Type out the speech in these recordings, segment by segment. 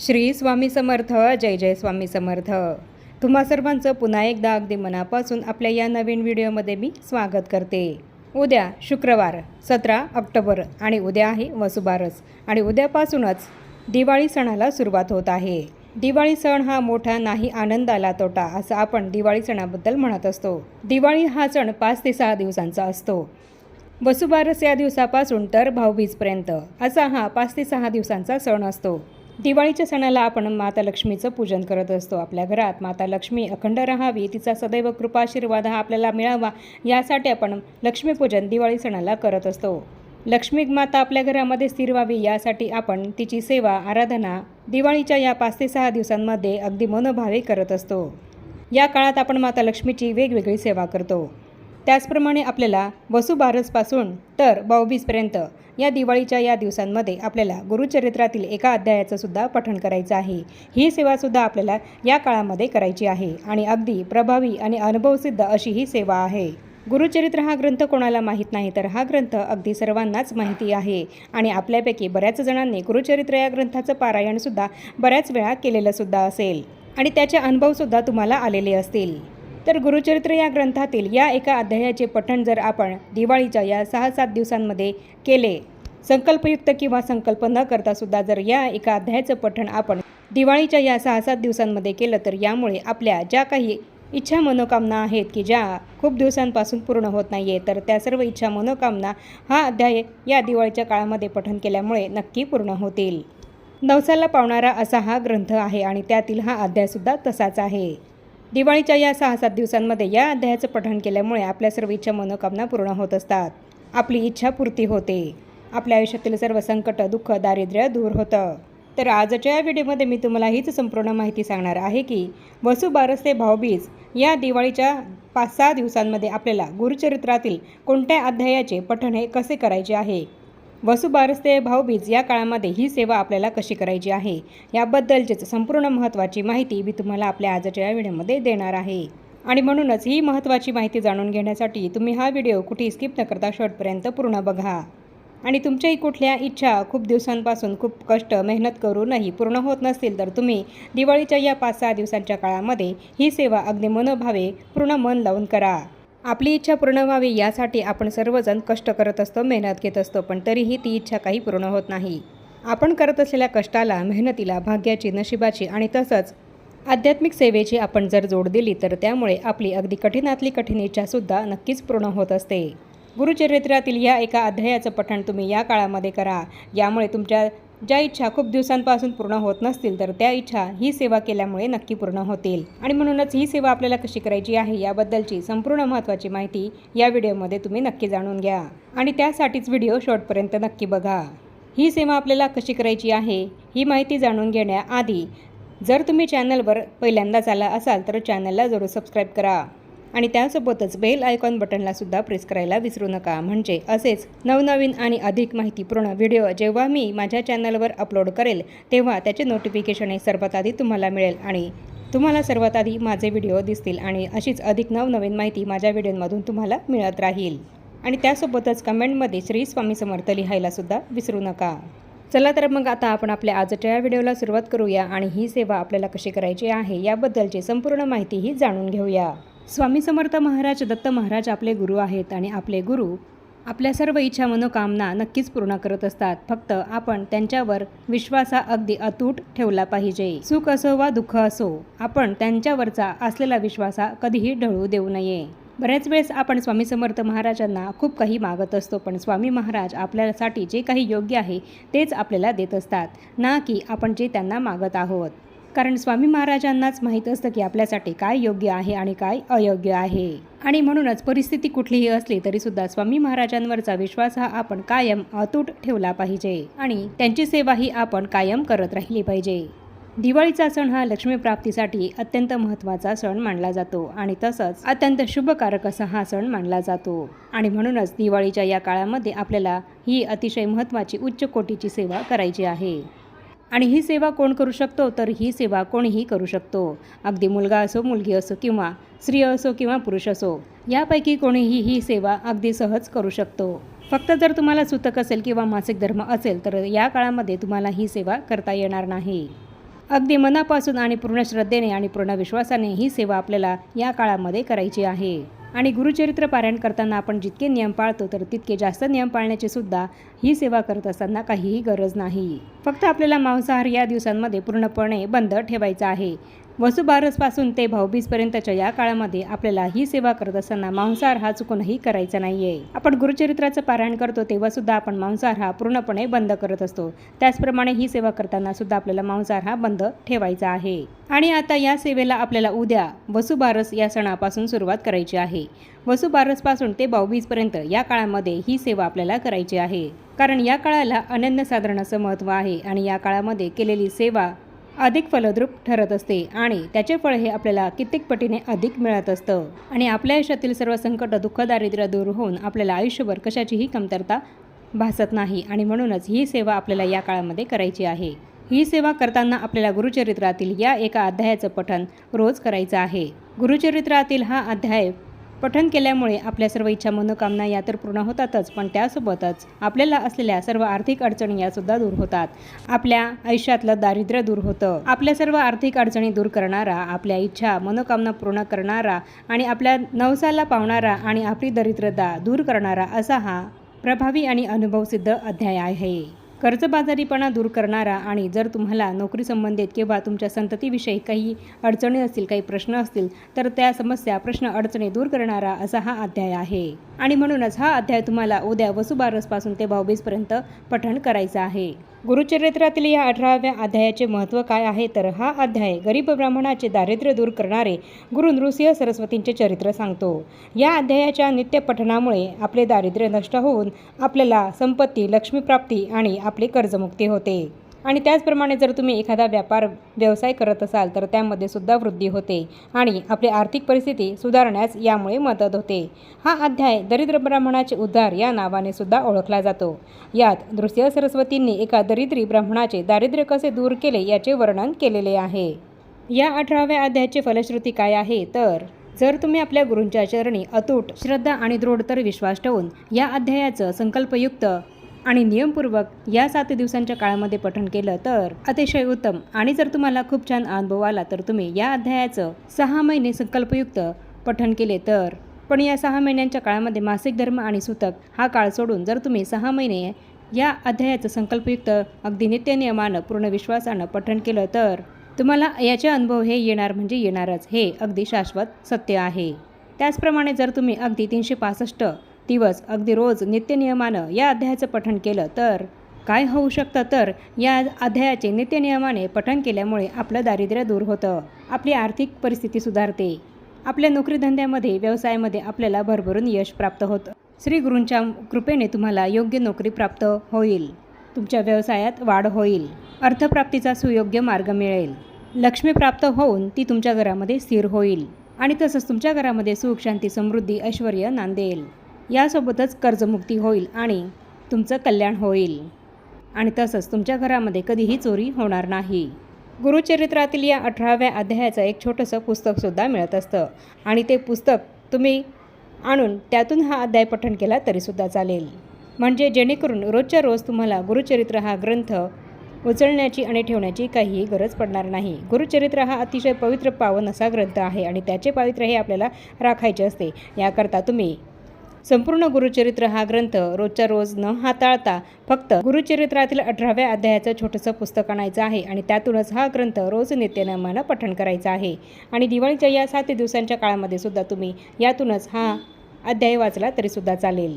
श्री स्वामी समर्थ जय जय स्वामी समर्थ. तुम्हा सर्वांचं पुन्हा एकदा अगदी मनापासून आपल्या या नवीन व्हिडिओमध्ये मी स्वागत करते. उद्या शुक्रवार सतरा ऑक्टोबर आणि उद्या आहे वसुबारस आणि उद्यापासूनच दिवाळी सणाला सुरुवात होत आहे. दिवाळी सण हा मोठा नाही आनंदाला तोटा असं आपण दिवाळी सणाबद्दल म्हणत असतो. दिवाळी हा सण पाच ते सहा दिवसांचा असतो. वसुबारस या दिवसापासून तर भाऊबीजपर्यंत असा हा पाच ते सहा दिवसांचा सण असतो. दिवाळीच्या सणाला आपण माता लक्ष्मीचं पूजन करत असतो. आपल्या घरात माता लक्ष्मी अखंड राहावी तिचा सदैव कृपाशीर्वाद हा आपल्याला मिळावा यासाठी आपण लक्ष्मीपूजन दिवाळी सणाला करत असतो. लक्ष्मी माता आपल्या घरामध्ये स्थिर व्हावी यासाठी आपण तिची सेवा आराधना दिवाळीच्या या पाच ते सहा दिवसांमध्ये अगदी मनोभावे करत असतो. या काळात आपण माता लक्ष्मीची वेगवेगळी सेवा करतो. त्याचप्रमाणे आपल्याला वसुबारसपासून तर बावबीसपर्यंत या दिवाळीच्या या दिवसांमध्ये आपल्याला गुरुचरित्रातील एका अध्यायाचं सुद्धा पठण करायचं आहे. ही सेवासुद्धा आपल्याला या काळामध्ये करायची आहे आणि अगदी प्रभावी आणि अनुभवसिद्ध अशी ही सेवा आहे. गुरुचरित्र हा ग्रंथ कोणाला माहीत नाही तर हा ग्रंथ अगदी सर्वांनाच माहिती आहे आणि आपल्यापैकी बऱ्याच जणांनी गुरुचरित्र या ग्रंथाचं पारायणसुद्धा बऱ्याच वेळा केलेलंसुद्धा असेल आणि त्याचे अनुभवसुद्धा तुम्हाला आलेले असतील. तर गुरुचरित्र या ग्रंथातील या एका अध्यायाचे पठण जर आपण दिवाळीच्या या सहा सात दिवसांमध्ये केले संकल्पयुक्त किंवा संकल्प न करता सुद्धा जर या एका अध्यायाचं पठण आपण दिवाळीच्या या सहा सात दिवसांमध्ये केलं तर यामुळे आपल्या ज्या काही इच्छा मनोकामना आहेत की ज्या खूप दिवसांपासून पूर्ण होत नाही आहे तर त्या सर्व इच्छा मनोकामना हा अध्याय या दिवाळीच्या काळामध्ये पठण केल्यामुळे नक्की पूर्ण होतील. नवसाला पावणारा असा हा ग्रंथ आहे आणि त्यातील हा अध्यायसुद्धा तसाच आहे. दिवाळीच्या या सहा सात दिवसांमध्ये या अध्यायाचं पठण केल्यामुळे आपल्या सर्व इच्छा मनोकामना पूर्ण होत असतात. आपली इच्छा पूर्ती होते. आपल्या आयुष्यातील सर्व संकट दुःख दारिद्र्य दूर होतं. तर आजच्या या व्हिडिओमध्ये मी तुम्हाला हीच संपूर्ण माहिती सांगणार आहे की वसुबारस ते भाऊबीज या दिवाळीच्या पाच सहा दिवसांमध्ये आपल्याला गुरुचरित्रातील कोणत्या अध्यायाचे पठण हे कसे करायचे आहे? वसुबारस ते भाऊबीज या काळामध्ये ही सेवा आपल्याला कशी करायची आहे? याबद्दलचीच संपूर्ण महत्त्वाची माहिती मी तुम्हाला आपल्या आजच्या या व्हिडिओमध्ये देणार आहे. आणि म्हणूनच ही महत्त्वाची माहिती जाणून घेण्यासाठी तुम्ही हा व्हिडिओ कुठेही स्किप न करता शेवटपर्यंत पूर्ण बघा. आणि तुमच्याही कुठल्या इच्छा खूप दिवसांपासून खूप कष्ट मेहनत करूनही पूर्ण होत नसतील तर तुम्ही दिवाळीच्या या पाच सहा दिवसांच्या काळामध्ये ही सेवा अगदी मनोभावे पूर्ण मन लावून करा. आपली इच्छा पूर्ण व्हावी यासाठी आपण सर्वजण कष्ट करत असतो मेहनत घेत असतो पण तरीही ती इच्छा काही पूर्ण होत नाही. आपण करत असलेल्या कष्टाला मेहनतीला भाग्याची नशिबाची आणि तसंच आध्यात्मिक सेवेची आपण जर जोड दिली तर त्यामुळे आपली अगदी कठीणातली कठीण इच्छासुद्धा नक्कीच पूर्ण होत असते. गुरुचरित्रातील या एका अध्यायाचं पठण तुम्ही या काळामध्ये करा. यामुळे तुमच्या ज्या इच्छा खूप दिवसांपासून पूर्ण होत नसतील तर त्या इच्छा ही सेवा केल्यामुळे नक्की पूर्ण होतील. आणि म्हणूनच ही सेवा आपल्याला कशी करायची आहे याबद्दलची संपूर्ण महत्त्वाची माहिती या व्हिडिओमध्ये तुम्ही नक्की जाणून घ्या. आणि त्यासाठीच व्हिडिओ शॉर्टपर्यंत नक्की बघा. ही सेवा आपल्याला कशी करायची आहे ही माहिती जाणून घेण्याआधी जर तुम्ही चॅनलवर पहिल्यांदाच आला असाल तर चॅनलला जरूर सबस्क्राईब करा. आणि त्यासोबतच बेल आयकॉन बटनला सुद्धा प्रेस करायला विसरू नका. म्हणजे असेच नवनवीन आणि अधिक माहितीपूर्ण व्हिडिओ जेव्हा मी माझ्या चॅनलवर अपलोड करेल तेव्हा त्याचे नोटिफिकेशन हे सर्वात आधी तुम्हाला मिळेल आणि तुम्हाला सर्वात आधी माझे व्हिडिओ दिसतील आणि अशीच अधिक नवनवीन माहिती माझ्या व्हिडिओमधून तुम्हाला मिळत राहील. आणि त्यासोबतच कमेंटमध्ये श्री स्वामी समर्थ लिहायला सुद्धा विसरू नका. चला तर मग आता आपण आपल्या आजच्या या व्हिडिओला सुरुवात करूया आणि ही सेवा आपल्याला कशी करायची आहे याबद्दलची संपूर्ण माहितीही जाणून घेऊया. स्वामी समर्थ महाराज दत्त महाराज आपले गुरु आहेत आणि आपले गुरु आपल्या सर्व इच्छा मनोकामना नक्कीच पूर्ण करत असतात. फक्त आपण त्यांच्यावर विश्वासा अगदी अतूट ठेवला पाहिजे. सुख असो वा दुःख असो आपण त्यांच्यावरचा असलेला विश्वासा कधीही ढळू देऊ नये. बऱ्याच वेळेस आपण स्वामी समर्थ महाराजांना खूप काही मागत असतो पण स्वामी महाराज आपल्यासाठी जे काही योग्य आहे तेच आपल्याला देत असतात. ना की आपण जे त्यांना मागत आहोत. कारण स्वामी महाराजांनाच माहीत असतं की आपल्यासाठी काय योग्य आहे आणि काय अयोग्य आहे. आणि म्हणूनच परिस्थिती कुठलीही असली तरी सुद्धा स्वामी महाराजांवरचा विश्वास हा आपण कायम अतूट ठेवला पाहिजे. आणि त्यांची सेवा ही आपण कायम करत राहिली पाहिजे. दिवाळीचा सण हा लक्ष्मी प्राप्तीसाठी अत्यंत महत्त्वाचा सण मानला जातो आणि तसंच अत्यंत शुभकारक असा हा सण मानला जातो. आणि म्हणूनच दिवाळीच्या या काळामध्ये आपल्याला ही अतिशय महत्त्वाची उच्च कोटीची सेवा करायची आहे. आणि ही सेवा कोण करू शकतो? तर ही सेवा कोणीही करू शकतो. अगदी मुलगा असो मुलगी असो किंवा स्त्री असो किंवा पुरुष असो यापैकी कोणीही ही सेवा अगदी सहज करू शकतो. फक्त जर तुम्हाला सुतक असेल किंवा मासिक धर्म असेल तर या काळामध्ये तुम्हाला ही सेवा करता येणार नाही. अगदी मनापासून आणि पूर्ण श्रद्धेने आणि पूर्ण विश्वासाने ही सेवा आपल्याला या काळामध्ये करायची आहे. आणि गुरुचरित्र पारायण करताना आपण जितके नियम पाळतो तर तितके जास्त नियम पाळण्याची सुद्धा ही सेवा करत असताना काहीही गरज नाही. फक्त आपल्याला मांसाहार या दिवसांमध्ये पूर्णपणे बंद ठेवायचा आहे. वसुबारसपासून ते भाऊबीजपर्यंतच्या या काळामध्ये आपल्याला ही सेवा करत असताना मांसाहार हा चुकूनही करायचा नाहीये. आपण गुरुचरित्राचं पारायण करतो तेव्हा सुद्धा आपण मांसाहार हा पूर्णपणे बंद करत असतो. त्याचप्रमाणे ही सेवा करताना सुद्धा आपल्याला मांसाहार हा बंद ठेवायचा आहे. आणि आता या सेवेला आपल्याला उद्या वसुबारस या सणापासून सुरुवात करायची आहे. वसुबारसपासून ते भाऊबीजपर्यंत या काळामध्ये ही सेवा आपल्याला करायची आहे. कारण या काळाला अनन्यसाधारण असं महत्त्व आहे आणि या काळामध्ये केलेली सेवा अधिक फलद्रूप ठरत असते आणि त्याचे फळ हे आपल्याला कित्येक पटीने अधिक मिळत असतं. आणि आपल्या आयुष्यातील सर्व संकट दुःख दारिद्र्य दूर होऊन आपल्याला आयुष्यभर कशाचीही कमतरता भासत नाही आणि म्हणूनच ही सेवा आपल्याला या काळामध्ये करायची आहे. ही सेवा करताना आपल्याला गुरुचरित्रातील या एका अध्यायाचं पठण रोज करायचं आहे. गुरुचरित्रातील हा अध्याय पठण केल्यामुळे आपल्या सर्व इच्छा मनोकामना या तर पूर्ण होतातच पण त्यासोबतच आपल्याला असलेल्या सर्व आर्थिक अडचणी या सुद्धा दूर होतात. आपल्या आयुष्यातलं दारिद्र्य दूर होतं. आपल्या सर्व आर्थिक अडचणी दूर करणारा आपल्या इच्छा मनोकामना पूर्ण करणारा आणि आपल्या नवसाला पावणारा आणि आपली दरिद्रता दूर करणारा असा हा प्रभावी आणि अनुभवसिद्ध अध्याय आहे. कर्जबाजारीपणा दूर करणारा आणि जर तुम्हाला नोकरी संबंधित किंवा तुमच्या संततीविषयी काही अडचणी असतील काही प्रश्न असतील तर त्या समस्या प्रश्न अडचणी दूर करणारा असा हा अध्याय आहे. आणि म्हणूनच हा अध्याय तुम्हाला उद्या वसुबारसपासून ते भाऊबीजपर्यंत पठण करायचं आहे. गुरुचरित्रातील या अठराव्या अध्यायाचे महत्त्व काय आहे? तर हा अध्याय गरीब ब्राह्मणाचे दारिद्र्य दूर करणारे गुरु नृसिंह सरस्वतींचे चरित्र सांगतो. या अध्यायाच्या नित्यपठणामुळे आपले दारिद्र्य नष्ट होऊन आपल्याला संपत्ती लक्ष्मीप्राप्ती आणि आपली कर्जमुक्ती होते. आणि त्याचप्रमाणे जर तुम्ही एखादा व्यापार व्यवसाय करत असाल तर त्यामध्ये सुद्धा वृद्धी होते आणि आपली आर्थिक परिस्थिती सुधारण्यास यामुळे मदत होते. हा अध्याय दरिद्र ब्राह्मणाचे उद्धार या नावाने सुद्धा ओळखला जातो. यात दृश्य सरस्वतींनी एका दरिद्री ब्राह्मणाचे दारिद्र्य कसे दूर केले याचे वर्णन केलेले आहे. या अठराव्या अध्यायाची फलश्रुती काय आहे? तर जर तुम्ही आपल्या गुरूंच्या चरणी अतूट श्रद्धा आणि दृढतर विश्वास ठेवून या अध्यायाचं संकल्पयुक्त आणि नियमपूर्वक या सात दिवसांच्या काळामध्ये पठण केलं तर अतिशय उत्तम. आणि जर तुम्हाला खूप छान अनुभव आला तर तुम्ही या अध्यायाचं सहा महिने संकल्पयुक्त पठण केले तर. पण या सहा महिन्यांच्या काळामध्ये मासिक धर्म आणि सूतक हा काळ सोडून जर तुम्ही सहा महिने या अध्यायाचं संकल्पयुक्त अगदी नित्यनियमानं पूर्ण विश्वासानं पठण केलं तर तुम्हाला याचे अनुभव हे येणार म्हणजे येणारच. हे अगदी शाश्वत सत्य आहे. त्याचप्रमाणे जर तुम्ही अगदी तीनशे पासष्ट दिवस अगदी रोज नित्यनियमानं या अध्यायाचं पठण केलं तर? काय होऊ शकतं तर? या अध्यायाचे नित्यनियमाने पठण केल्यामुळे आपलं दारिद्र्य दूर होतं आपली आर्थिक परिस्थिती सुधारते. आपल्या नोकरीधंद्यामध्ये व्यवसायामध्ये आपल्याला भरभरून यश प्राप्त होतं. श्री गुरूंच्या कृपेने तुम्हाला योग्य नोकरी प्राप्त होईल. तुमच्या व्यवसायात वाढ होईल. अर्थप्राप्तीचा सुयोग्य मार्ग मिळेल. लक्ष्मी प्राप्त होऊन ती तुमच्या घरामध्ये स्थिर होईल आणि तसंच तुमच्या घरामध्ये सुख शांती समृद्धी ऐश्वर नांदेल. यासोबतच कर्जमुक्ती होईल आणि तुमचं कल्याण होईल. आणि तसंच तुमच्या घरामध्ये कधीही चोरी होणार नाही. गुरुचरित्रातील या अठराव्या अध्यायाचं एक छोटंसं पुस्तकसुद्धा मिळत असतं. आणि ते पुस्तक तुम्ही आणून त्यातून हा अध्याय पठण केला तरीसुद्धा चालेल. म्हणजे जेणेकरून रोजच्या रोज तुम्हाला गुरुचरित्र हा ग्रंथ उचलण्याची आणि ठेवण्याची काहीही गरज पडणार नाही. गुरुचरित्र हा अतिशय पवित्र पावन असा ग्रंथ आहे आणि त्याचे पावित्र्य हे आपल्याला राखायचे असते. याकरता तुम्ही संपूर्ण गुरुचरित्र हा ग्रंथ रोजच्या रोज न हाताळता फक्त गुरुचरित्रातील अठराव्या अध्यायाचं छोटंसं पुस्तक आणायचं आहे आणि त्यातूनच हा ग्रंथ रोज नित्यनेमानं पठण करायचा आहे. आणि दिवाळीच्या या सात दिवसांच्या काळामध्ये सुद्धा तुम्ही यातूनच हा अध्याय वाचला तरीसुद्धा चालेल.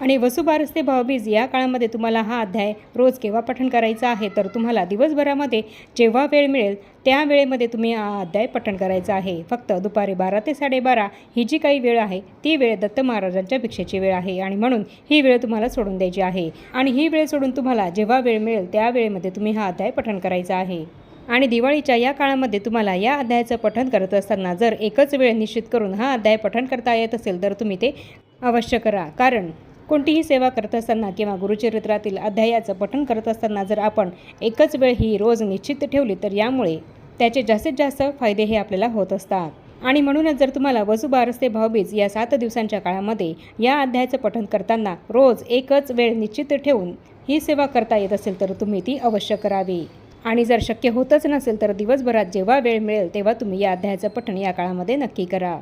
आणि वसुबारस ते भावबीज या काळामध्ये तुम्हाला हा अध्याय रोज केव्हा पठण करायचा आहे? तर तुम्हाला दिवसभरामध्ये जेव्हा वेळ मिळेल त्या वेळेमध्ये तुम्ही हा अध्याय पठण करायचा आहे. फक्त दुपारी बारा ते साडेबारा ही जी काही वेळ आहे ती वेळ दत्त महाराजांच्या भिक्षेची वेळ आहे आणि म्हणून ही वेळ तुम्हाला सोडून द्यायची आहे. आणि ही वेळ सोडून तुम्हाला जेव्हा वेळ मिळेल त्या वेळेमध्ये तुम्ही हा अध्याय पठण करायचा आहे. आणि दिवाळीच्या या काळामध्ये तुम्हाला या अध्यायाचं पठण करत असताना जर एकच वेळ निश्चित करून हा अध्याय पठण करता येत असेल तर तुम्ही ते अवश्य करा. कारण कोणतीही सेवा करत असताना किंवा गुरुचरित्रातील अध्यायाचं पठण करत असताना जर आपण एकच वेळ ही रोज निश्चित ठेवली तर यामुळे त्याचे जास्तीत जास्त फायदे हे आपल्याला होत असतात. आणि म्हणूनच जर तुम्हाला वसुबारस ते भावबीज या सात दिवसांच्या काळामध्ये या अध्यायाचं पठण करताना रोज एकच वेळ निश्चित ठेवून ही सेवा करता येत असेल तर तुम्ही ती अवश्य करावी. आणि जर शक्य होतच नसेल तर दिवसभरात जेव्हा वेळ मिळेल तेव्हा तुम्ही या अध्यायाचं पठण या काळामध्ये नक्की करा.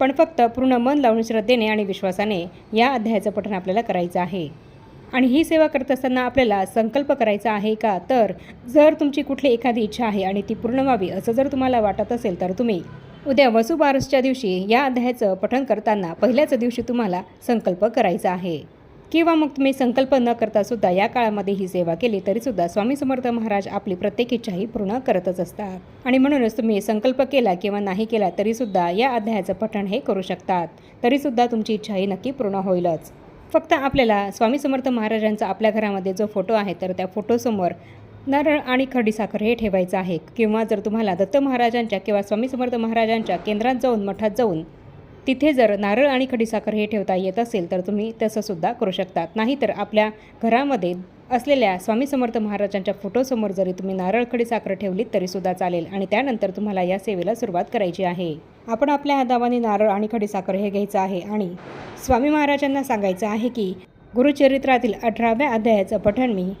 पण फक्त पूर्ण मन लावून श्रद्धेने आणि विश्वासाने या अध्यायाचं पठण आपल्याला करायचं आहे. आणि ही सेवा करत असताना आपल्याला संकल्प करायचा आहे का? तर जर तुमची कुठली एखादी इच्छा आहे आणि ती पूर्ण व्हावी असं जर तुम्हाला वाटत असेल तर तुम्ही उद्या वसुबारसच्या दिवशी या अध्यायाचं पठण करताना पहिल्याच दिवशी तुम्हाला संकल्प करायचा आहे. किंवा मग तुम्ही संकल्प न करता सुद्धा या काळामध्ये ही सेवा केली तरीसुद्धा स्वामी समर्थ महाराज आपली प्रत्येक इच्छाही पूर्ण करतच असतात. आणि म्हणूनच तुम्ही संकल्प केला किंवा नाही केला तरीसुद्धा या अध्यायाचं पठण हे करू शकतात. तरीसुद्धा तुमची इच्छा ही नक्की पूर्ण होईलच. फक्त आपल्याला स्वामी समर्थ महाराजांचा आपल्या घरामध्ये जो फोटो आहे तर त्या फोटोसमोर नारळ आणि खडीसाखर हे ठेवायचं आहे. किंवा जर तुम्हाला दत्त महाराजांच्या किंवा स्वामी समर्थ महाराजांच्या केंद्रात जाऊन मठात जाऊन तिथे जर नारळ आणि खडीसाखर हे ठेवता येत असेल तर तुम्ही तसंसुद्धा करू शकतात. नाहीतर आपल्या घरामध्ये असलेल्या स्वामी समर्थ महाराजांच्या फोटोसमोर जरी तुम्ही नारळ खडीसाखर ठेवलीत तरीसुद्धा चालेल. आणि त्यानंतर तुम्हाला या सेवेला सुरुवात करायची आहे. आपण आपल्या हातावानी नारळ आणि खडीसाखर हे घ्यायचं आहे. आणि स्वामी महाराजांना सांगायचं आहे की गुरुचरित्रातील अठराव्या अध्यायाचं पठण मी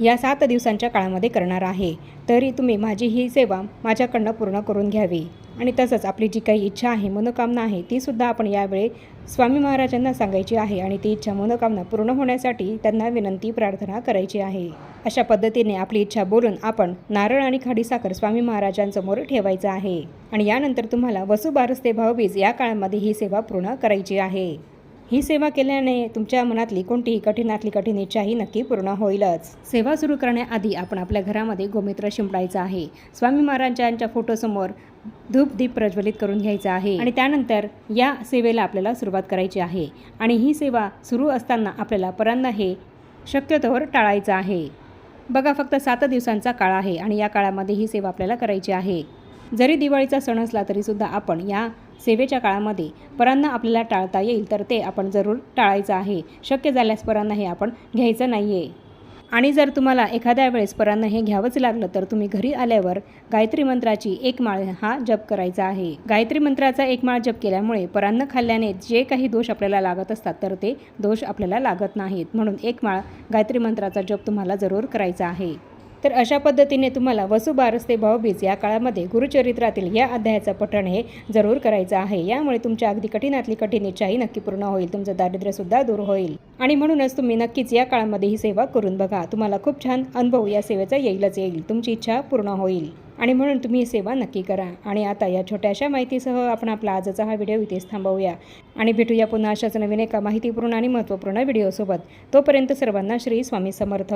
या सात दिवसांच्या काळामध्ये करणार आहे. तरी तुम्ही माझी ही सेवा माझ्याकडनं पूर्ण करून घ्यावी. आणि तसंच आपली जी काही इच्छा आहे मनोकामना आहे तीसुद्धा आपण यावेळी स्वामी महाराजांना सांगायची आहे आणि ती इच्छा मनोकामना पूर्ण होण्यासाठी त्यांना विनंती प्रार्थना करायची आहे. अशा पद्धतीने आपली इच्छा बोलून आपण नारळ आणि खाडीसाखर स्वामी महाराजांसमोर ठेवायचं आहे. आणि यानंतर तुम्हाला वसुबारस ते भाऊबीज या काळामध्ये ही सेवा पूर्ण करायची आहे. ही सेवा केल्याने तुमच्या मनातली कोणतीही कठीणातली कठीण इच्छाही नक्की पूर्ण होईलच. सेवा सुरू करण्याआधी आपण आपल्या घरामध्ये गोमित्र शिंपडायचं आहे. स्वामी महाराजांच्या फोटोसमोर धूप दीप प्रज्वलित करून घ्यायचा आहे आणि त्यानंतर या सेवेला आपल्याला सुरुवात करायची आहे आणि ही सेवा सुरू असताना आपल्याला परांना हे शक्यतोवर टाळायचं आहे. बघा फक्त सात दिवसांचा काळ आहे आणि या काळामध्ये ही सेवा आपल्याला करायची आहे. जरी दिवाळीचा सण असला तरीसुद्धा आपण या सेवेच्या काळामध्ये परांना आपल्याला टाळता येईल तर ते आपण जरूर टाळायचं आहे. शक्य झाल्यास परांना हे आपण घ्यायचं नाही आहे आणि जर तुम्हाला एखाद्या वेळेस परांना हे घ्यावंच लागलं तर तुम्ही घरी आल्यावर गायत्री मंत्राची एक माळ हा जप करायचा आहे. गायत्री मंत्राचा एक माळ जप केल्यामुळे परान्न खाल्ल्याने जे काही दोष आपल्याला लागत असतात तर ते दोष आपल्याला लागत नाहीत. म्हणून एक माळ गायत्री मंत्राचा जप तुम्हाला जरूर करायचा आहे. तर अशा पद्धतीने तुम्हाला वसुबारस ते भाऊबीज या काळामध्ये गुरुचरित्रातील या अध्यायाचं पठण हे जरूर करायचं आहे. यामुळे तुमच्या अगदी कठीणातली कठीण इच्छाही नक्की पूर्ण होईल. तुमचं दारिद्र्यसुद्धा दूर होईल. आणि म्हणूनच तुम्ही नक्कीच या काळामध्ये ही सेवा करून बघा. तुम्हाला खूप छान अनुभव या सेवेचा येईलच येईल. तुमची इच्छा पूर्ण होईल. आणि म्हणून तुम्ही ही सेवा नक्की करा. आणि आता या छोट्याशा माहितीसह आपण आपला आजचा हा व्हिडिओ इथेच थांबवूया. आणि भेटूया पुन्हा अशाच नवीन एका माहितीपूर्ण आणि महत्त्वपूर्ण व्हिडिओसोबत. तोपर्यंत सर्वांना श्री स्वामी समर्थ.